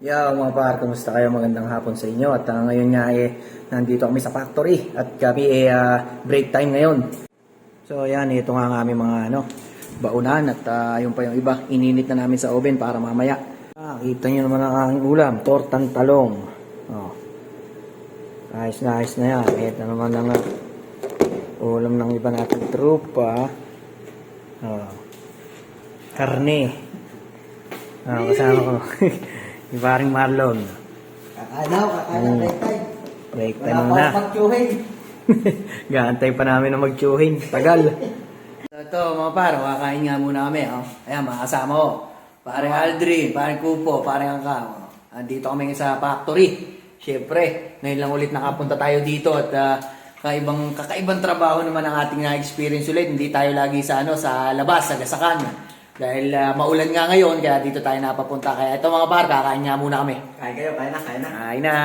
Yo mga par, kumusta kayo? Magandang hapon sa inyo. At ah, ngayon nga eh, nandito kami sa factory at kami eh ah, break time ngayon. So yan, ito nga ang aming mga ano, baunan at ah, yung pa yung iba, ininit na namin sa oven para mamaya. Ah, kita nyo naman ang aking ulam, tortang talong. Oh. Ayos na ayos na yan. Ito naman ang ah, ulam ng iba nating trupa. Oh. Karne. Ah, kasama ko. yung paring Marlon. Kakain ako, kakain Mm. ng break time. Break Wala pa muna. akong pagtsuhin. Gaantay pa namin na magtsuhin. Tagal. so ito mga pare, kakain nga muna kami. Oh. Ayan, mga kasama ko. Pare Aldrin, pare Kupo, pare Angka. Oh. Andito kami sa factory. Siyempre, ngayon lang ulit nakapunta tayo dito at ah, kaibang, kakaibang trabaho naman ang ating na-experience ulit. Hindi tayo lagi sa, ano, sa labas, sa gasakan. Dahil ah, maulan nga ngayon, kaya dito tayo napapunta. Kaya ito mga par, kakain nga muna kami. Kain kayo, kain na, kain na. Kain na.